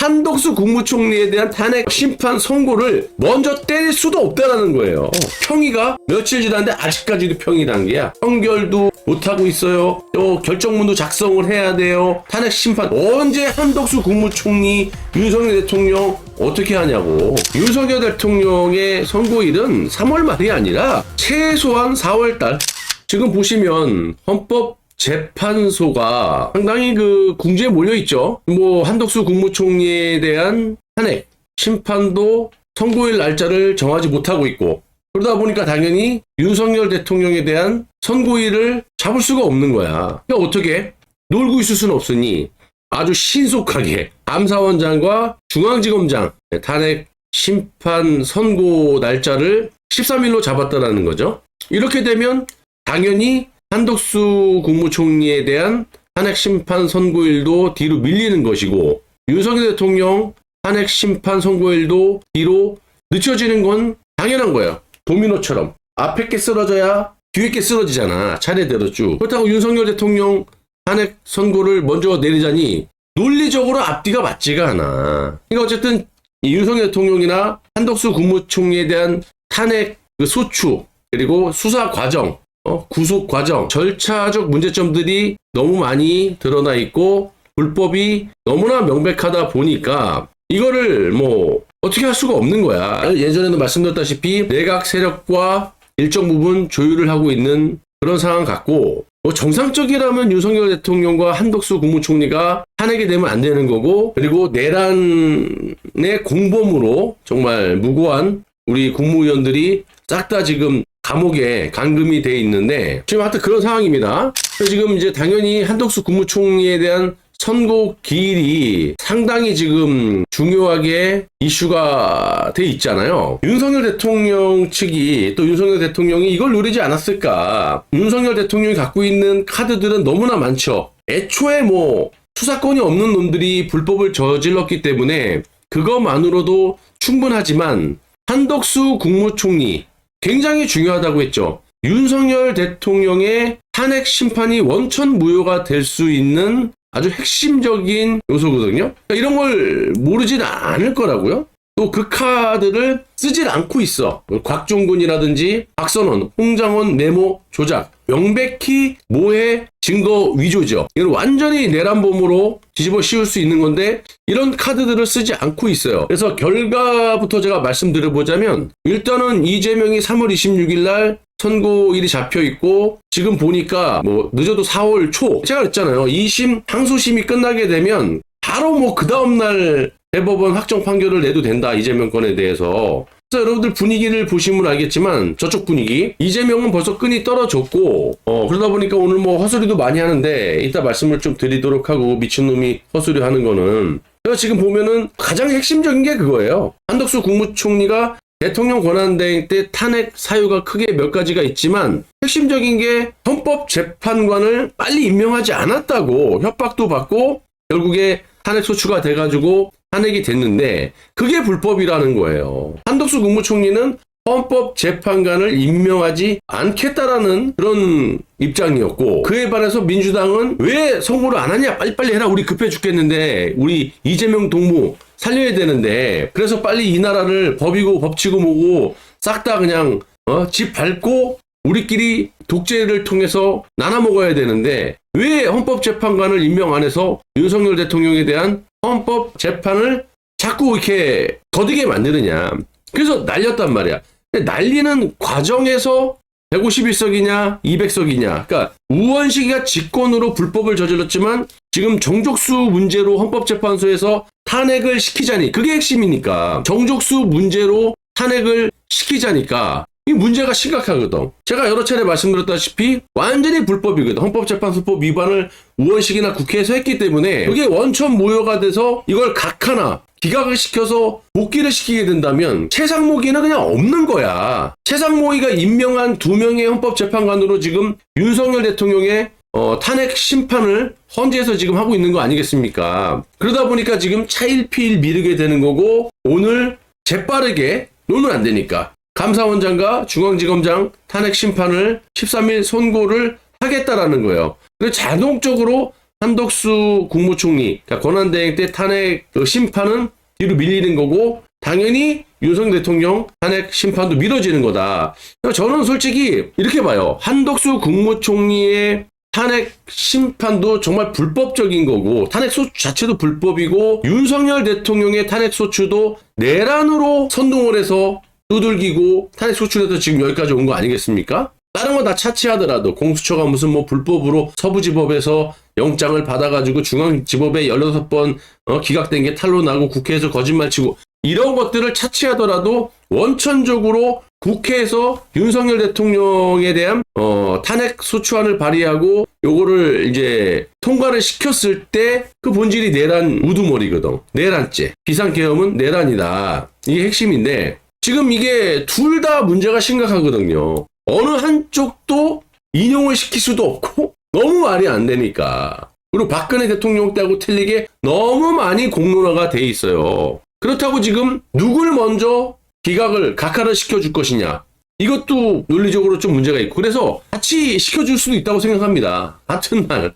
한덕수 국무총리에 대한 탄핵 심판 선고를 먼저 때릴 수도 없다라는 거예요. 평의가 며칠 지났는데 아직까지도 평의 단계야. 판결도 못하고 있어요. 또 결정문도 작성을 해야 돼요. 탄핵 심판 언제 한덕수 국무총리 윤석열 대통령 어떻게 하냐고. 윤석열 대통령의 선고일은 3월 말이 아니라 최소한 4월 달. 지금 보시면 헌법 재판소가 상당히 그 궁지에 몰려 있죠. 뭐 한덕수 국무총리에 대한 탄핵 심판도 선고일 날짜를 정하지 못하고 있고 그러다 보니까 당연히 윤석열 대통령에 대한 선고일을 잡을 수가 없는 거야. 그러니까 어떻게 놀고 있을 수는 없으니 아주 신속하게 감사원장과 중앙지검장 탄핵 심판 선고 날짜를 13일로 잡았다라는 거죠. 이렇게 되면 당연히 한덕수 국무총리에 대한 탄핵 심판 선고일도 뒤로 밀리는 것이고 윤석열 대통령 탄핵 심판 선고일도 뒤로 늦춰지는 건 당연한 거예요. 도미노처럼 앞에 게 쓰러져야 뒤에 게 쓰러지잖아. 차례대로 쭉. 그렇다고 윤석열 대통령 탄핵 선고를 먼저 내리자니 논리적으로 앞뒤가 맞지가 않아. 그러니까 어쨌든 이 윤석열 대통령이나 한덕수 국무총리에 대한 탄핵 그 소추 그리고 수사 과정 어, 구속 과정, 절차적 문제점들이 너무 많이 드러나 있고 불법이 너무나 명백하다 보니까 이거를 뭐 어떻게 할 수가 없는 거야. 예전에도 말씀드렸다시피 내각 세력과 일정 부분 조율을 하고 있는 그런 상황 같고 뭐 정상적이라면 윤석열 대통령과 한덕수 국무총리가 탄핵이 되면 안 되는 거고 그리고 내란의 공범으로 정말 무고한 우리 국무위원들이 싹 다 지금 감옥에 감금이 돼 있는데 지금 하여튼 그런 상황입니다. 지금 이제 당연히 한덕수 국무총리에 대한 선고 기일이 상당히 지금 중요하게 이슈가 돼 있잖아요. 윤석열 대통령 측이 또 윤석열 대통령이 이걸 노리지 않았을까? 윤석열 대통령이 갖고 있는 카드들은 너무나 많죠. 애초에 뭐 수사권이 없는 놈들이 불법을 저질렀기 때문에 그것만으로도 충분하지만 한덕수 국무총리 굉장히 중요하다고 했죠. 윤석열 대통령의 탄핵 심판이 원천 무효가 될 수 있는 아주 핵심적인 요소거든요. 그러니까 이런 걸 모르진 않을 거라고요. 또 그 카드를 쓰질 않고 있어. 곽종군이라든지 박선원, 홍장원 메모 조작. 명백히 모해 증거 위조죠. 이건 완전히 내란범으로 뒤집어 씌울 수 있는 건데 이런 카드들을 쓰지 않고 있어요. 그래서 결과부터 제가 말씀드려보자면 일단은 이재명이 3월 26일 날 선고일이 잡혀 있고 지금 보니까 뭐 늦어도 4월 초 제가 그랬잖아요. 2심 항소심이 끝나게 되면 바로 뭐 그 다음날 대법원 확정 판결을 내도 된다 이재명 건에 대해서. 그래서 여러분들 분위기를 보시면 알겠지만 저쪽 분위기. 이재명은 벌써 끈이 떨어졌고 어 그러다 보니까 오늘 뭐 헛소리도 많이 하는데 이따 말씀을 좀 드리도록 하고 미친놈이 헛소리 하는 거는. 제가 지금 보면은 가장 핵심적인 게 그거예요. 한덕수 국무총리가 대통령 권한대행 때 탄핵 사유가 크게 몇 가지가 있지만 핵심적인 게 헌법 재판관을 빨리 임명하지 않았다고 협박도 받고 결국에 탄핵 소추가 돼가지고 탄핵이 됐는데 그게 불법이라는 거예요. 한덕수 국무총리는 헌법 재판관을 임명하지 않겠다라는 그런 입장이었고 그에 반해서 민주당은 왜 선고를 안 하냐? 빨리빨리 해라. 우리 급해 죽겠는데 우리 이재명 동무 살려야 되는데. 그래서 빨리 이 나라를 법이고 법치고 뭐고 싹 다 그냥 어, 집 밟고 우리끼리 독재를 통해서 나눠 먹어야 되는데 왜 헌법재판관을 임명 안 해서 윤석열 대통령에 대한 헌법 재판을 자꾸 이렇게 더디게 만드느냐. 그래서 날렸단 말이야. 날리는 과정에서 151석이냐, 200석이냐. 그러니까 우원식이가 직권으로 불법을 저질렀지만 지금 정족수 문제로 헌법재판소에서 탄핵을 시키자니 그게 핵심이니까 정족수 문제로 탄핵을 시키자니까 이 문제가 심각하거든. 제가 여러 차례 말씀드렸다시피 완전히 불법이거든. 헌법재판소법 위반을 우원식이나 국회에서 했기 때문에 그게 원천 무효가 돼서 이걸 각 하나 기각을 시켜서 복귀를 시키게 된다면 최상목이는 그냥 없는 거야. 최상목이가 임명한 두 명의 헌법재판관으로 지금 윤석열 대통령의 어, 탄핵 심판을 헌재에서 지금 하고 있는 거 아니겠습니까? 그러다 보니까 지금 차일피일 미루게 되는 거고 오늘 재빠르게 놓으면 안 되니까 감사원장과 중앙지검장 탄핵 심판을 13일 선고를 하겠다라는 거예요. 그래서 자동적으로 한덕수 국무총리 그러니까 권한대행 때 탄핵 그 심판은 뒤로 밀리는 거고 당연히 윤석열 대통령 탄핵 심판도 미뤄지는 거다. 그러니까 저는 솔직히 이렇게 봐요. 한덕수 국무총리의 탄핵 심판도 정말 불법적인 거고 탄핵 소추 자체도 불법이고 윤석열 대통령의 탄핵 소추도 내란으로 선동을 해서 두들기고 탄핵 소추에서 지금 여기까지 온 거 아니겠습니까? 다른 건 다 차치하더라도 공수처가 무슨 뭐 불법으로 서부지법에서 영장을 받아가지고 중앙지법에 16번 어, 기각된 게 탄로나고 국회에서 거짓말 치고 이런 것들을 차치하더라도 원천적으로 국회에서 윤석열 대통령에 대한 어, 탄핵 소추안을 발의하고 요거를 이제 통과를 시켰을 때 그 본질이 내란 우두머리거든. 내란죄. 비상계엄은 내란이다. 이게 핵심인데 지금 이게 둘 다 문제가 심각하거든요. 어느 한쪽도 인용을 시킬 수도 없고 너무 말이 안 되니까. 그리고 박근혜 대통령 때하고 틀리게 너무 많이 공론화가 돼 있어요. 그렇다고 지금 누굴 먼저 기각을 각하를 시켜줄 것이냐. 이것도 논리적으로 좀 문제가 있고 그래서 같이 시켜줄 수도 있다고 생각합니다. 같은 날.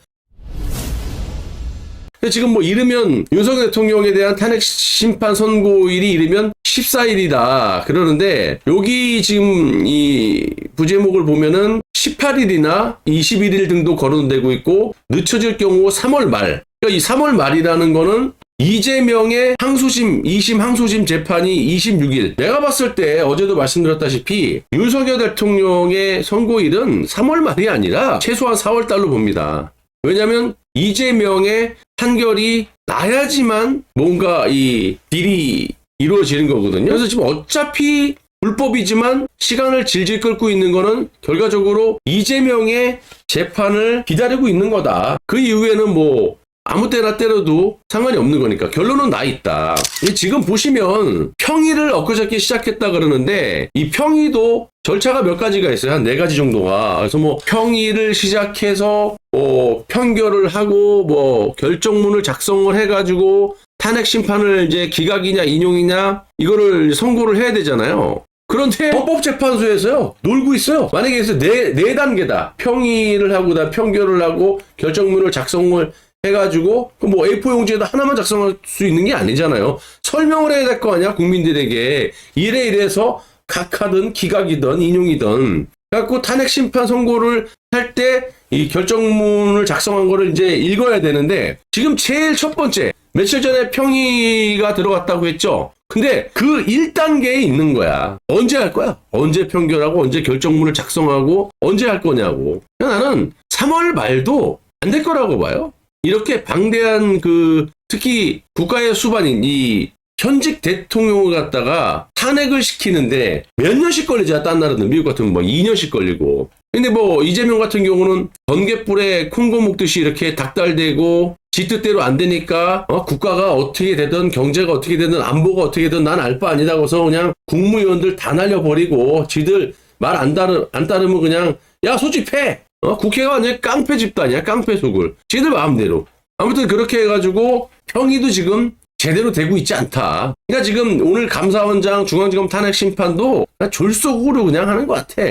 지금 뭐 이르면 윤석열 대통령에 대한 탄핵 심판 선고일이 이르면 14일이다 그러는데 여기 지금 이 부제목을 보면은 18일이나 21일 등도 거론되고 있고 늦춰질 경우 3월 말. 그러니까 이 3월 말이라는 거는 이재명의 항소심, 2심 항소심 재판이 26일. 내가 봤을 때 어제도 말씀드렸다시피 윤석열 대통령의 선고일은 3월 말이 아니라 최소한 4월 달로 봅니다. 왜냐면 이재명의 판결이 나야지만 뭔가 이 딜이 이루어지는 거거든요. 그래서 지금 어차피 불법이지만 시간을 질질 끌고 있는 거는 결과적으로 이재명의 재판을 기다리고 있는 거다. 그 이후에는 뭐 아무 때나 때려도 상관이 없는 거니까 결론은 나 있다. 이 지금 보시면 평의를 엊그저께 시작했다 그러는데 이 평의도 절차가 몇 가지가 있어요. 한 네 가지 정도가. 그래서 뭐 평의를 시작해서 뭐 편결을 하고 뭐 결정문을 작성을 해가지고 탄핵 심판을 이제 기각이냐 인용이냐 이거를 선고를 해야 되잖아요. 그런데 헌법재판소에서요 놀고 있어요. 만약에 그래서 네, 네 단계다. 평의를 하고 다 평결을 하고 결정문을 작성을 해가지고 그뭐 A4 용지에다 하나만 작성할 수 있는 게 아니잖아요. 설명을 해야 될 거 아니야 국민들에게 이래 이래서 각하든 기각이든 인용이든 갖고 탄핵 심판 선고를 할 때 이 결정문을 작성한 거를 이제 읽어야 되는데 지금 제일 첫 번째 며칠 전에 평의가 들어갔다고 했죠. 근데 그 1단계에 있는 거야. 언제 할 거야? 언제 평결하고 언제 결정문을 작성하고 언제 할 거냐고. 나는 3월 말도 안 될 거라고 봐요. 이렇게 방대한 그 특히 국가의 수반인 이 현직 대통령을 갖다가 탄핵을 시키는데 몇 년씩 걸리지 딴 나라는 미국 같은 뭐 2년씩 걸리고. 근데 뭐 이재명 같은 경우는 번개불에 콩고 먹듯이 이렇게 닥달되고 지 뜻대로 안 되니까 어, 국가가 어떻게 되든 경제가 어떻게 되든 안보가 어떻게 되든 난 알 바 아니다고서 그냥 국무위원들 다 날려버리고 지들 말 안 따르 안 따르면 그냥 야 소집해 어, 국회가 완전 깡패 집단이야 깡패 속을 지들 마음대로 아무튼 그렇게 해가지고 평의도 지금 제대로 되고 있지 않다. 그러니까 지금 오늘 감사원장 중앙지검 탄핵 심판도 졸속으로 그냥 하는 것 같아.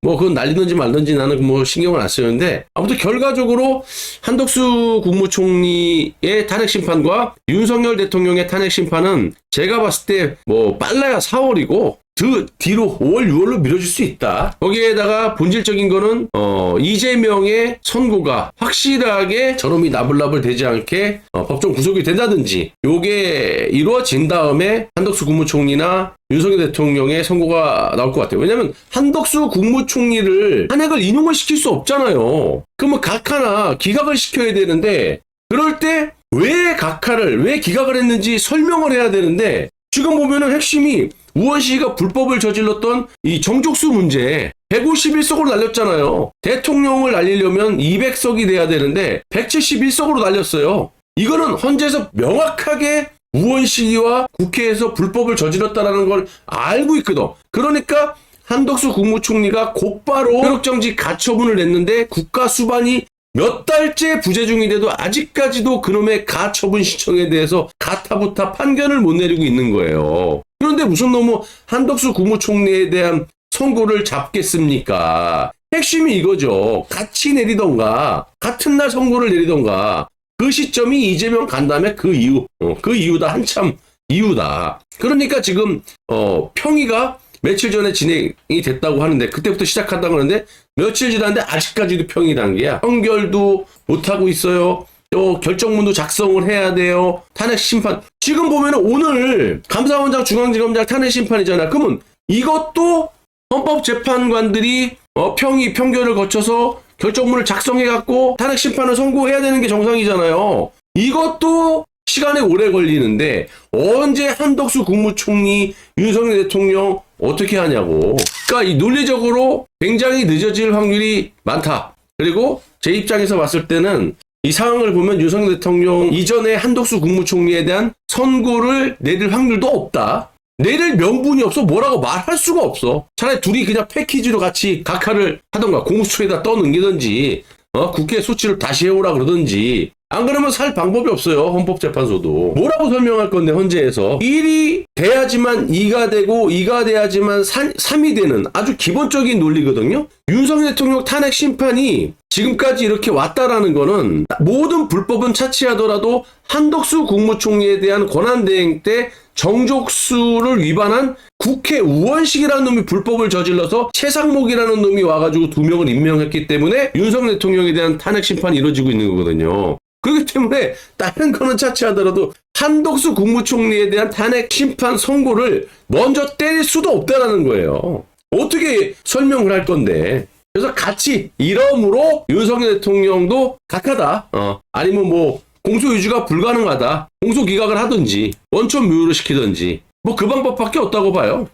뭐 그건 날리든지 말든지 나는 뭐 신경을 안 쓰는데 아무튼 결과적으로 한덕수 국무총리의 탄핵 심판과 윤석열 대통령의 탄핵 심판은 제가 봤을 때 뭐 빨라야 4월이고 그 뒤로 5월, 6월로 미뤄질 수 있다. 거기에다가 본질적인 거는 어, 이재명의 선고가 확실하게 저놈이 나불나불 되지 않게 어, 법정 구속이 된다든지 요게 이루어진 다음에 한덕수 국무총리나 윤석열 대통령의 선고가 나올 것 같아요. 왜냐면 한덕수 국무총리를 탄핵을 인용을 시킬 수 없잖아요. 그러면 각 하나 기각을 시켜야 되는데 그럴 때 왜 각하를 왜 기각을 했는지 설명을 해야 되는데 지금 보면은 핵심이 우원시가 불법을 저질렀던 이 정족수 문제 151석으로 날렸잖아요. 대통령을 날리려면 200석이 돼야 되는데 171석으로 날렸어요. 이거는 헌재에서 명확하게 우원시와 국회에서 불법을 저질렀다라는 걸 알고 있거든. 그러니까 한덕수 국무총리가 곧바로 효력정지 가처분을 냈는데 국가 수반이 몇 달째 부재 중인데도 아직까지도 그놈의 가처분 신청에 대해서 가타부타 판결을 못 내리고 있는 거예요. 그런데 무슨 너무 한덕수 국무총리에 대한 선고를 잡겠습니까? 핵심이 이거죠. 같이 내리던가, 같은 날 선고를 내리던가, 그 시점이 이재명 간담회 그 이후, 어, 그 이유다 한참 이유다. 그러니까 지금 어, 평의가 며칠 전에 진행이 됐다고 하는데 그때부터 시작한다고 하는데 며칠 지났는데 아직까지도 평의 단계야. 판결도 못 하고 있어요. 또 결정문도 작성을 해야 돼요. 탄핵 심판. 지금 보면은 오늘 감사원장 중앙지검장 탄핵 심판이잖아. 그러면 이것도 헌법재판관들이 어, 평의 평결을 거쳐서 결정문을 작성해 갖고 탄핵 심판을 선고해야 되는 게 정상이잖아요. 이것도 시간이 오래 걸리는데 언제 한덕수 국무총리, 윤석열 대통령 어떻게 하냐고. 그러니까 이 논리적으로 굉장히 늦어질 확률이 많다. 그리고 제 입장에서 봤을 때는 이 상황을 보면 윤석열 대통령 이전에 한덕수 국무총리에 대한 선고를 내릴 확률도 없다. 내릴 명분이 없어 뭐라고 말할 수가 없어. 차라리 둘이 그냥 패키지로 같이 각하를 하던가 공수처에다 떠넘기든지 어, 국회 소치를 다시 해오라 그러든지 안 그러면 살 방법이 없어요 헌법재판소도. 뭐라고 설명할 건데 헌재에서? 1이 돼야지만 2가 되고 2가 돼야지만 3, 3이 되는 아주 기본적인 논리거든요? 윤석열 대통령 탄핵 심판이 지금까지 이렇게 왔다라는 거는 모든 불법은 차치하더라도 한덕수 국무총리에 대한 권한대행 때 정족수를 위반한 국회 우원식이라는 놈이 불법을 저질러서 최상목이라는 놈이 와가지고 두 명을 임명했기 때문에 윤석열 대통령에 대한 탄핵 심판이 이루어지고 있는 거거든요. 그렇기 때문에 다른 거는 차치하더라도 한덕수 국무총리에 대한 탄핵 심판 선고를 먼저 때릴 수도 없다라는 거예요. 어떻게 설명을 할 건데. 그래서 같이 이러므로 윤석열 대통령도 각하다. 어. 아니면 뭐 공소 유지가 불가능하다. 공소 기각을 하든지 원천 무효를 시키든지 뭐 그 방법밖에 없다고 봐요.